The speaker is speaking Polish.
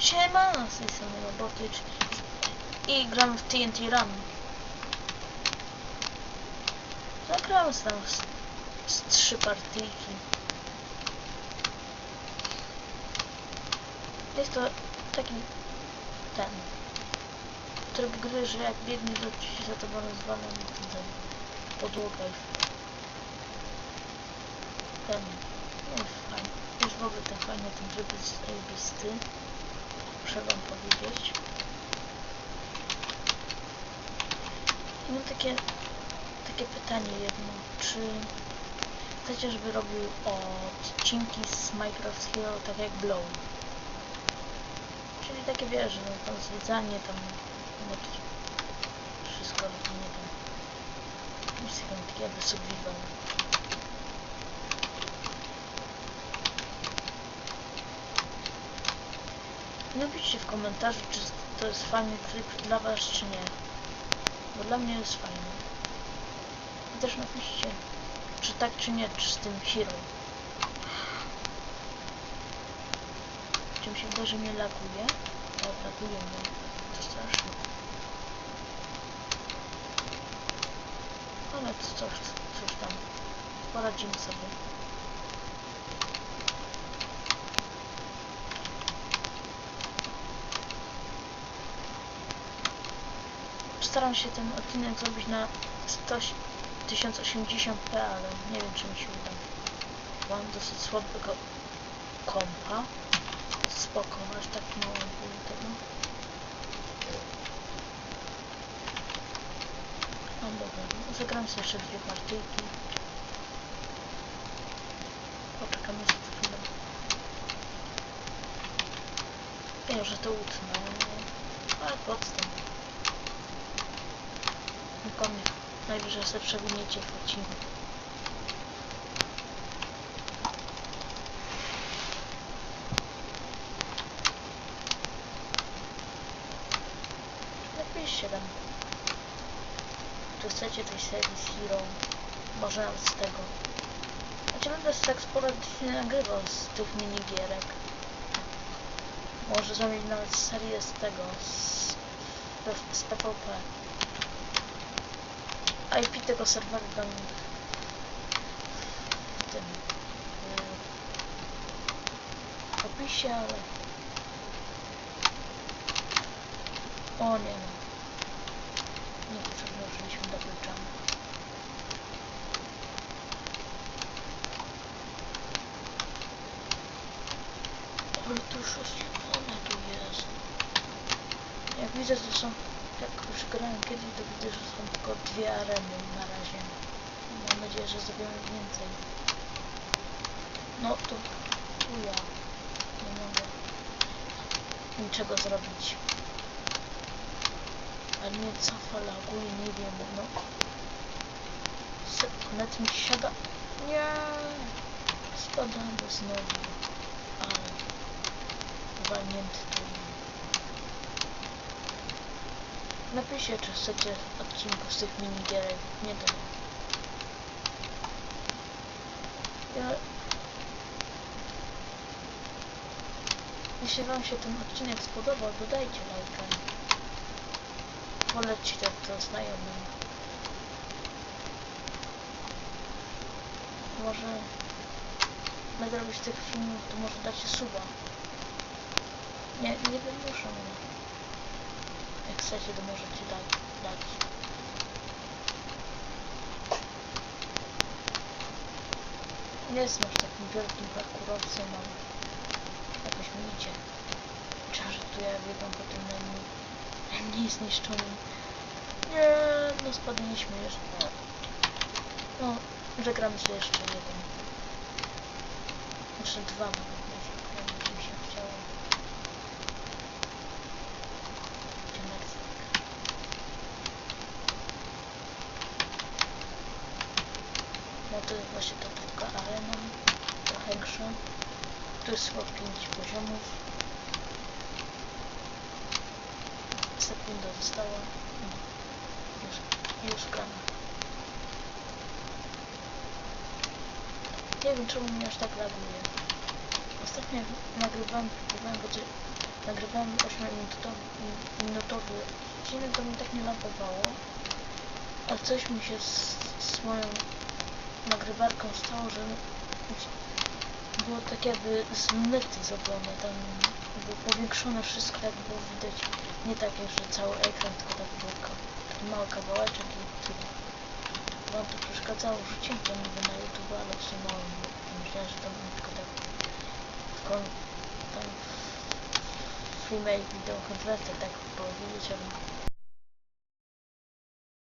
Siema, z tej strony Robotycz i gram w TNT Run. Zagrałem tam z, z trzy partyjki. Jest to taki ten tryb gry, że jak biegnie do ci za tobą rozwala ten podłoga i ten no fajnie. Już w ogóle ten fajny ten tryb jest zajebisty. Muszę wam powiedzieć. I mam takie takie pytanie jedno, czy chcecie, żeby robił odcinki z Minecraft Hero tak jak Blow? Czyli takie wiesz, że tam zwiedzanie, tam no, to wszystko robienie tam. Jest taki jakby survival. Napiszcie w komentarzu, czy to jest fajny tryb dla was, czy nie. Bo dla mnie jest fajny. I też napiszcie, czy tak, czy nie, czy z tym Hero. Czym się wydarzy, mnie laguje. O, laguje mnie. To straszne. Ale to coś, coś tam. Poradzimy sobie. Staram się ten odcinek zrobić na 100, 1080p, ale nie wiem czy mi się uda. Mam dosyć słabego kompa. Spoko, aż tak mało było tego. No dobra, no zagram sobie jeszcze dwie partyjki. Poczekam jeszcze chwilę. Wiem, że to utnę, ale podstęp. Nikomu. Najwyżej sobie przewiniecie w odcinku. Napiszcie tam. Czy chcecie tej serii z Hero? Może nawet z tego. Znaczy będę tak sporadycznie nagrywał z tych minigierek. Może zrobić nawet serię z tego, z, z PvP. IP tego serweru tam w tym w opisie, ale o nie no. Niepotrzebnie użyliśmy do kluczami ale to już oświetlone tu jest. Jak widzę, że są jak już grałem kiedyś, to widzę, że są tylko dwie areny na razie. Mam nadzieję, że zrobimy więcej. No to ja nie mogę niczego zrobić. A mnie cofa, laguje, nie wiem, no. Net mi siada. Nie! Spadamy znowu. Ale walnięty tu. Napiszcie, czy chcecie odcinków z tych minigierek. Nie to. Ja... Jeśli wam się ten odcinek spodobał, dodajcie lajka. Polećcie to znajomym. Może będę robić tych filmów, to może dacie suba. Nie, nie wymuszam. Chcecie, to możecie dać. dać. Nie jestem aż takim wielkim parkurowcem, ale jakoś mi idzie. Czarze tu ja biegam po tym najmniej, najmniej zniszczonym. Nie, no spadliśmy jeszcze. No, zagramy sobie jeszcze jeden. Jeszcze dwa nawet może, jakby mi się chciało. No to jest właśnie ta druga arena, trochę większa. Tu jest chyba 5 poziomów. Sekunda została. Już, już gram. Nie wiem czemu mnie aż tak laguje. Ostatnio nagrywałem, próbowałem będzie nagrywałem 8-minutowy odcinek, to mi tak nie lagowało. A coś mi się z, z moją nagrywarką stało, że było tak jakby zmyty zrobione, tam było powiększone wszystko, jak było widać. Nie takie, że cały ekran, tylko tak był taki mały kawałeczek i tyle. Wam to przeszkadzało, rzuciłem to niby na YouTube, ale wsunąłem, myślałem, że tam tylko tak kon, tam w Female Video Converter tak powiedzieć, ale